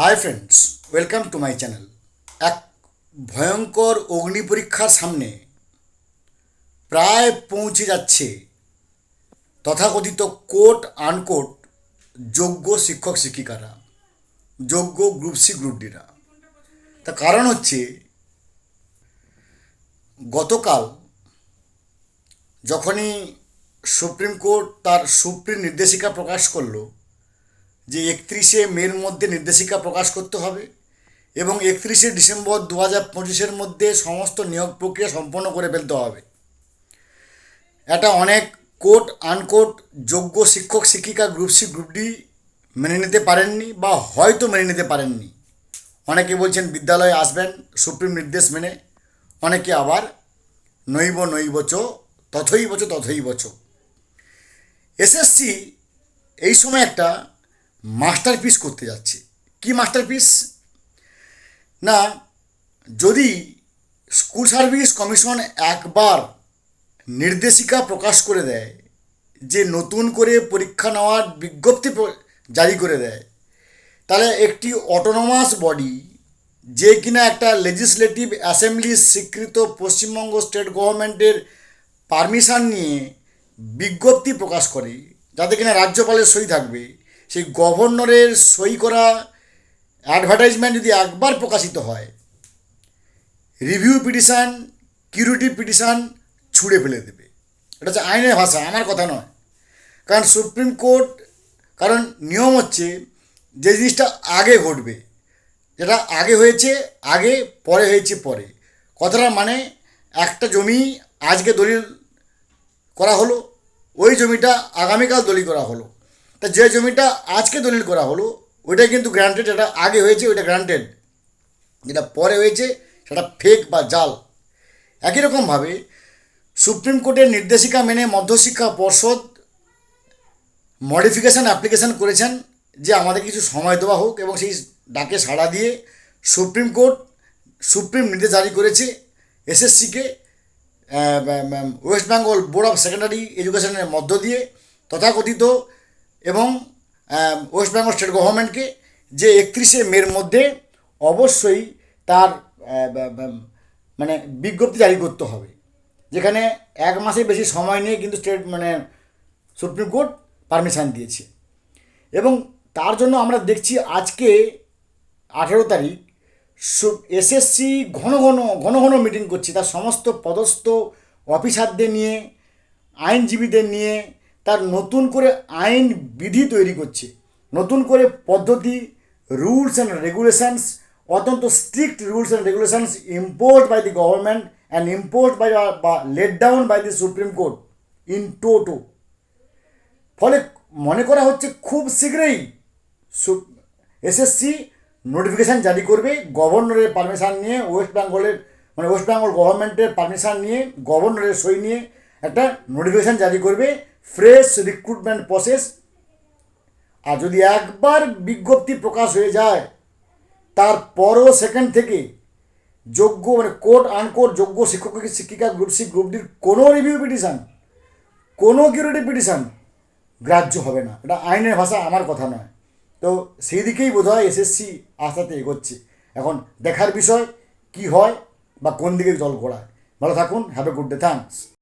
Hi friends welcome to my channel এক ভয়ঙ্কর অগ্নি পরীক্ষার সামনে প্রায় পৌঁছে যাচ্ছে তথাকথিত কোট আনকোট যোগ্য শিক্ষক শিক্ষিকারা, যোগ্য গ্রুপ সি গ্রুপ ডিরা তার কারণ হচ্ছে গতকাল যখনই সুপ্রিম কোর্ট তার সুপ্রিম নির্দেশিকা প্রকাশ করল যে একত্রিশে মের মধ্যে নির্দেশিকা প্রকাশ করতে হবে এবং একত্রিশে ডিসেম্বর দু হাজার পঁচিশের মধ্যে সমস্ত নিয়োগ প্রক্রিয়া সম্পন্ন করে ফেলতে হবে। এটা অনেক কোট আনকোট যোগ্য শিক্ষক, শিক্ষিকা গ্রুপ সি, গ্রুপ ডি মেনে নিতে পারেননি বা হয়তো মেনে নিতে পারেননি। অনেকে বলছেন বিদ্যালয়ে আসবেন, সুপ্রিম নির্দেশ মেনে। অনেকে আবার নৈব নৈব চ তথৈব চ তথৈব চ এসএসসি এই সময় একটা মাস্টারপিস করতে যাচ্ছে। কি মাস্টারপিস? না, যদি স্কুল সার্ভিস কমিশন একবার নির্দেশিকা প্রকাশ করে দেয় যে নতুন করে পরীক্ষা নেওয়ার বিজ্ঞপ্তি জারি করে দেয়, তাহলে একটি অটোনমাস বডি যে কিনা একটা লেজিসলেটিভ অ্যাসেম্বলি স্বীকৃত পশ্চিমবঙ্গ স্টেট গভর্নমেন্টের পারমিশন নিয়ে বিজ্ঞপ্তি প্রকাশ করে, যাতে কিনা রাজ্যপালের সই থাকবে। সেই গভর্নরের সই করা অ্যাডভার্টাইজমেন্ট যদি একবার প্রকাশিত হয় রিভিউ পিটিশান কিউরিটিভ পিটিশান ছুঁড়ে ফেলে দেবে। এটা হচ্ছে আইনের ভাষা, আমার কথা নয়। কারণ সুপ্রিম কোর্ট, কারণ নিয়ম হচ্ছে যে জিনিসটা আগে ঘটবে, যেটা আগে হয়েছে, আগে পরে হয়েছে পরে। কথাটা মানে একটা জমি আজকে দলিল করা হলো, ওই জমিটা আগামীকাল দলিল করা হলো। তা যে জমিটা আজকে দলিল করা হলো, ওইটা কিন্তু গ্রান্টেড এটা আগে হয়েছে, ওইটা গ্রান্টেড যেটা পরে হয়েছে, সেটা ফেক বা জাল। একই রকমভাবে সুপ্রিম কোর্টের নির্দেশিকা মেনে মধ্যশিক্ষা পর্ষদ মডিফিকেশান অ্যাপ্লিকেশান করেছেন যে আমাদের কিছু সময় দেওয়া হোক এবং সেই ডাকে সাড়া দিয়ে সুপ্রিম কোর্ট সুপ্রিম নির্দেশ জারি করেছে এসএসসিকে West Bengal board of secondary এডুকেশনের মধ্য দিয়ে। তথাকথিত এবং ওয়েস্ট বেঙ্গল স্টেট গভর্নমেন্টকে যে একত্রিশে মের মধ্যে অবশ্যই তার মানে বিজ্ঞপ্তি জারি করতে হবে। যেখানে এক মাসের বেশি সময় নিয়ে কিন্তু স্টেট মানে সুপ্রিম কোর্ট পারমিশন দিয়েছে। এবং তার জন্য আমরা দেখছি আজকে আঠেরো তারিখ এসএসসি ঘন ঘন ঘন ঘন মিটিং করছে। তার সমস্ত পদস্থ অফিসারদের নিয়ে, আইনজীবীদের নিয়ে তার নতুন করে আইন বিধি তৈরি করছে। নতুন করে পদ্ধতি রুলস অ্যান্ড রেগুলেশনস অত্যন্ত strict rules and regulations impose by the government and impose by বা let down by the supreme court in toto ফলে মনে করা হচ্ছে খুব শীঘ্রই এসএসসি নোটিফিকেশান জারি করবে। গভর্নরের পারমিশান নিয়ে ওয়েস্ট বেঙ্গলের মানে ওয়েস্ট বেঙ্গল গভর্নমেন্টের পারমিশান নিয়ে, গভর্নরের সই নিয়ে একটা নোটিফিকেশান জারি করবে। ফ্রেশ রিক্রুটমেন্ট প্রসেস আর যদি একবার বিজ্ঞপ্তি প্রকাশ হয়ে যায়, তারপরও সেকেন্ড থেকে যোগ্য মানে কোর্ট আনকোর্ট যোগ্য শিক্ষক শিক্ষিকা গ্রুপ সি গ্রুপ ডির কোনো রিভিউ পিটিশন কোনো কিউরিটি পিটিশন গ্রাহ্য হবে না। এটা আইনের ভাষা, আমার কথা নয়। তো সেই দিকেই বোধ হয় এসএসসি আস্তে এগোচ্ছে। এখন দেখার বিষয় কি হয় বা কোন দিকে জল ঘোরায় ভালো থাকুন have a good day thanks